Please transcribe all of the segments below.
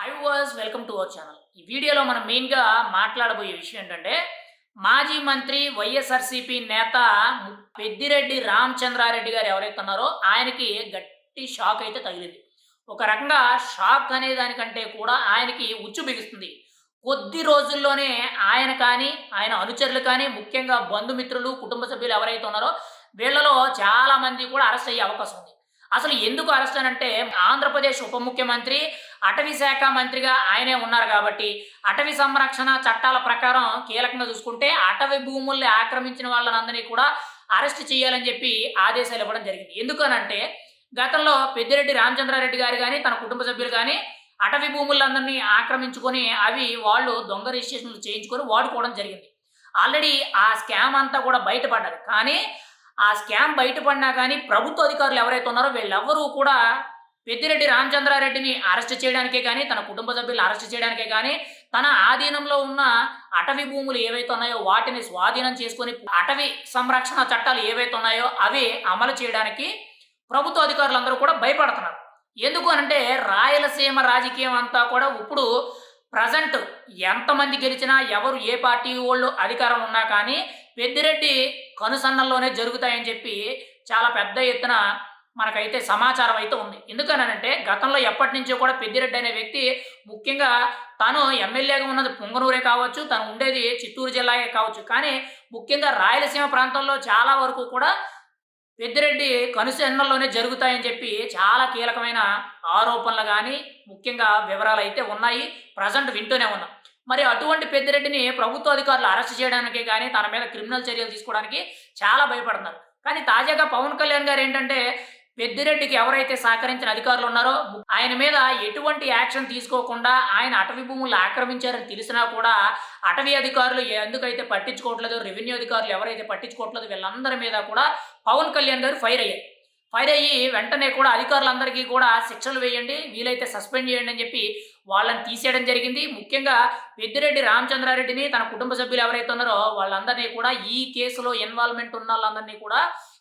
Hi was welcome to our channel ఈ వీడియోలో మనం మెయిన్గా మాట్లాడబోయే విషయం ఏంటంటే మాజీ మంత్రి వైఎస్ఆర్సీపీ నేత పెద్దిరెడ్డి రామచంద్రారెడ్డి గారు ఎవరైతే ఉన్నారో ఆయనకి గట్టి షాక్ అయితే తగిలింది. ఒక రకంగా షాక్ అనే దానికంటే కూడా ఆయనకి ఉచ్చు బిగుస్తుంది. కొద్ది రోజుల్లోనే ఆయన కానీ ఆయన అనుచరులు కానీ ముఖ్యంగా బంధుమిత్రులు కుటుంబ సభ్యులు ఎవరైతే ఉన్నారో వీళ్ళలో చాలామంది కూడా అరెస్ట్ అయ్యే అవకాశం ఉంది. అసలు ఎందుకు అరెస్ట్ అని అంటే ఆంధ్రప్రదేశ్ ఉప ముఖ్యమంత్రి అటవీ శాఖ మంత్రిగా ఆయనే ఉన్నారు కాబట్టి అటవీ సంరక్షణ చట్టాల ప్రకారం కీలకంగా చూసుకుంటే అటవీ భూముల్ని ఆక్రమించిన వాళ్ళనందరినీ కూడా అరెస్ట్ చేయాలని చెప్పి ఆదేశాలు ఇవ్వడం జరిగింది. ఎందుకనంటే గతంలో పెద్దిరెడ్డి రామచంద్రారెడ్డి గారు కానీ తన కుటుంబ సభ్యులు కానీ అటవీ భూములందరినీ ఆక్రమించుకొని అవి వాళ్ళు దొంగ రిజిస్ట్రేషన్లు చేయించుకొని వాడుకోవడం జరిగింది. ఆల్రెడీ ఆ స్కామ్ అంతా కూడా బయటపడ్డారు కానీ ఆ స్కామ్ బయటపడినా కానీ ప్రభుత్వ అధికారులు ఎవరైతే ఉన్నారో వీళ్ళెవ్వరూ కూడా పెద్దిరెడ్డి రామచంద్రారెడ్డిని అరెస్ట్ చేయడానికే కానీ తన కుటుంబ సభ్యులను అరెస్ట్ చేయడానికే కానీ తన ఆధీనంలో ఉన్న అటవీ భూములు ఏవైతే ఉన్నాయో వాటిని స్వాధీనం చేసుకొని అటవీ సంరక్షణ చట్టాలు ఏవైతే ఉన్నాయో అవి అమలు చేయడానికి ప్రభుత్వ అధికారులందరూ కూడా భయపడుతున్నారు. ఎందుకు అంటే రాయలసీమ రాజకీయం అంతా కూడా ఇప్పుడు ప్రజెంట్ ఎంతమంది గెలిచినా ఎవరు ఏ పార్టీ వాళ్ళు అధికారం ఉన్నా కానీ పెద్దిరెడ్డి కనుసన్నల్లోనే జరుగుతాయని చెప్పి చాలా పెద్ద ఎత్తున మనకైతే సమాచారం అయితే ఉంది. ఎందుకనంటే గతంలో ఎప్పటి నుంచో కూడా పెద్దిరెడ్డి అనే వ్యక్తి ముఖ్యంగా తను ఎమ్మెల్యేగా ఉన్నది పుంగనూరే కావచ్చు తను ఉండేది చిత్తూరు జిల్లాయే కావచ్చు. కానీ ముఖ్యంగా రాయలసీమ ప్రాంతంలో చాలా వరకు కూడా పెద్దిరెడ్డి కనుసెన్నల్లోనే జరుగుతాయని చెప్పి చాలా కీలకమైన ఆరోపణలు కానీ ముఖ్యంగా వివరాలు అయితే ఉన్నాయి. ప్రజెంట్ వింటూనే ఉన్నాం. మరి అటువంటి పెద్దిరెడ్డిని ప్రభుత్వ అధికారులు అరెస్ట్ చేయడానికి కానీ తన మీద క్రిమినల్ చర్యలు తీసుకోవడానికి చాలా భయపడుతున్నారు. కానీ తాజాగా పవన్ కళ్యాణ్ గారు ఏంటంటే పెద్దిరెడ్డికి ఎవరైతే సహకరించిన అధికారులు ఉన్నారో ఆయన మీద ఎటువంటి యాక్షన్ తీసుకోకుండా ఆయన అటవీ భూములు ఆక్రమించారని తెలిసినా కూడా అటవీ అధికారులు ఎందుకైతే పట్టించుకోవట్లేదు రెవెన్యూ అధికారులు ఎవరైతే పట్టించుకోవట్లేదు వీళ్ళందరి మీద కూడా పవన్ కళ్యాణ్ గారు ఫైర్ అయ్యారు. ఫైర్ అయ్యి వెంటనే కూడా అధికారులందరికీ కూడా శిక్షలు వేయండి వీలైతే సస్పెండ్ చేయండి అని చెప్పి వాళ్ళని తీసేయడం జరిగింది. ముఖ్యంగా పెద్దిరెడ్డి రామచంద్రారెడ్డిని తన కుటుంబ సభ్యులు ఎవరైతే ఉన్నారో వాళ్ళందరినీ కూడా ఈ కేసులో ఇన్వాల్వ్మెంట్ ఉన్న వాళ్ళందరినీ కూడా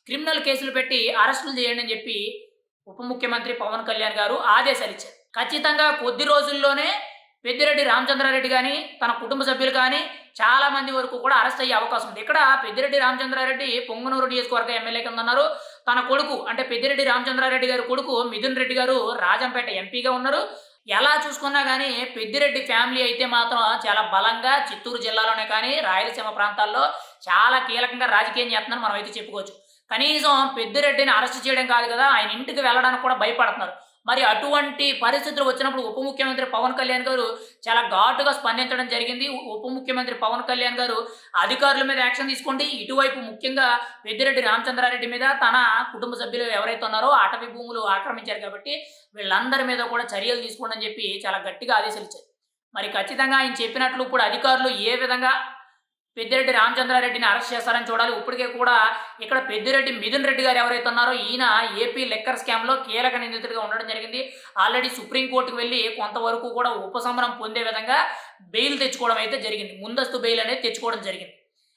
క్రిమినల్ కేసులు పెట్టి అరెస్టులు చేయండి అని చెప్పి ఉప ముఖ్యమంత్రి పవన్ కళ్యాణ్ గారు ఆదేశాలు ఇచ్చారు. ఖచ్చితంగా కొద్ది రోజుల్లోనే పెద్దిరెడ్డి రామచంద్రారెడ్డి కానీ తన కుటుంబ సభ్యులు కానీ చాలా మంది వరకు కూడా అరెస్ట్ అయ్యే అవకాశం ఉంది. ఇక్కడ పెద్దిరెడ్డి రామచంద్రారెడ్డి పొంగనూరు నియోజకవర్గ ఎమ్మెల్యే కింద ఉన్నారు తన కొడుకు అంటే పెద్దిరెడ్డి రామచంద్రారెడ్డి గారి కొడుకు మిథున్ రెడ్డి గారు రాజంపేట ఎంపీగా ఉన్నారు. ఎలా చూసుకున్నా కానీ పెద్దిరెడ్డి ఫ్యామిలీ అయితే మాత్రం చాలా బలంగా చిత్తూరు జిల్లాలోనే కానీ రాయలసీమ ప్రాంతాల్లో చాలా కీలకంగా రాజకీయం చేస్తున్నారు మనం అయితే చెప్పుకోవచ్చు. కనీసం పెద్దిరెడ్డిని అరెస్ట్ చేయడం కాదు కదా ఆయన ఇంటికి వెళ్ళడానికి కూడా భయపడుతున్నారు. మరి అటువంటి పరిస్థితులు వచ్చినప్పుడు ఉప ముఖ్యమంత్రి పవన్ కళ్యాణ్ గారు చాలా ఘాటుగా స్పందించడం జరిగింది. ఉప ముఖ్యమంత్రి పవన్ కళ్యాణ్ గారు అధికారుల మీద యాక్షన్ తీసుకోండి. ఇటువైపు ముఖ్యంగా పెద్దిరెడ్డి రామచంద్రారెడ్డి మీద తన కుటుంబ సభ్యులు ఎవరైతే ఉన్నారో అటవీ భూములు ఆక్రమించారు కాబట్టి వీళ్ళందరి మీద కూడా చర్యలు తీసుకోండి అని చెప్పి చాలా గట్టిగా ఆదేశాలు ఇచ్చారు. మరి ఖచ్చితంగా ఆయన చెప్పినట్లు ఇప్పుడు అధికారులు ఏ విధంగా పెద్దిరెడ్డి రామచంద్రారెడ్డిని అరెస్ట్ చేస్తారని చూడాలి. ఇప్పటికే కూడా ఇక్కడ పెద్దిరెడ్డి మిథున్ రెడ్డి గారు ఎవరైతే ఉన్నారో ఈయన ఏపీ లెక్కర్ స్కామ్లో కీలక నిందితుడిగా ఉండడం జరిగింది. ఆల్రెడీ సుప్రీంకోర్టుకు వెళ్ళి కొంతవరకు కూడా ఉపశమనం పొందే విధంగా బెయిల్ తెచ్చుకోవడం అయితే జరిగింది. ముందస్తు బెయిల్ అనేది తెచ్చుకోవడం జరిగింది.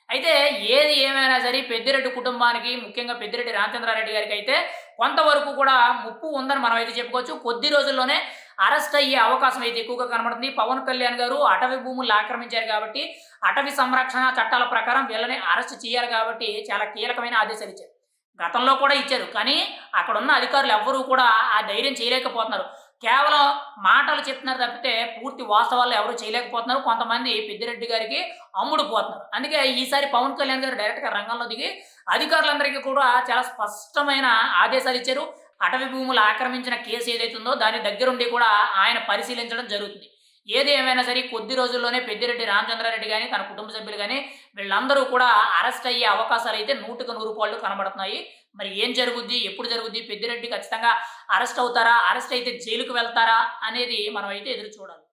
అయితే ఏది ఏమైనా సరే పెద్దిరెడ్డి కుటుంబానికి ముఖ్యంగా పెద్దిరెడ్డి రామచంద్రారెడ్డి గారికి అయితే కొంతవరకు కూడా ముప్పు ఉందని మనం అయితే చెప్పుకోవచ్చు. కొద్ది రోజుల్లోనే అరెస్ట్ అయ్యే అవకాశం అయితే ఎక్కువగా కనబడుతుంది. పవన్ కళ్యాణ్ గారు అటవీ భూములు ఆక్రమించారు కాబట్టి అటవీ సంరక్షణ చట్టాల ప్రకారం వీళ్ళని అరెస్ట్ చేయాలి కాబట్టి చాలా కీలకమైన ఆదేశాలు ఇచ్చారు. గతంలో కూడా ఇచ్చారు. కానీ అక్కడ ఉన్న అధికారులు ఎవ్వరూ కూడా ఆ ధైర్యం చేయలేకపోతున్నారు. కేవలం మాటలు చెప్తున్నారు తప్పితే పూర్తి వాస్తవాలు ఎవరు చేయలేకపోతున్నారు. కొంతమంది పెద్దిరెడ్డి గారికి అమ్ముడు పోతున్నారు. అందుకే ఈసారి పవన్ కళ్యాణ్ గారు డైరెక్ట్గా రంగంలో దిగి అధికారులందరికీ కూడా చాలా స్పష్టమైన ఆదేశాలు ఇచ్చారు. అటవీ భూములు ఆక్రమించిన కేసు ఏదైతుందో దాని దగ్గరుండి కూడా ఆయన పరిశీలించడం జరుగుతుంది. ఏది ఏమైనా సరే కొద్ది రోజుల్లోనే పెద్దిరెడ్డి రామచంద్రారెడ్డి కానీ తన కుటుంబ సభ్యులు కానీ వీళ్ళందరూ కూడా అరెస్ట్ అయ్యే అవకాశాలు అయితే నూటికి నూరు పాళ్ళు కనబడుతున్నాయి. మరి ఏం జరుగుద్ది? ఎప్పుడు జరుగుద్ది? పెద్దిరెడ్డి ఖచ్చితంగా అరెస్ట్ అవుతారా? అరెస్ట్ అయితే జైలుకు వెళ్తారా? అనేది మనం అయితే ఎదురు చూడాలి.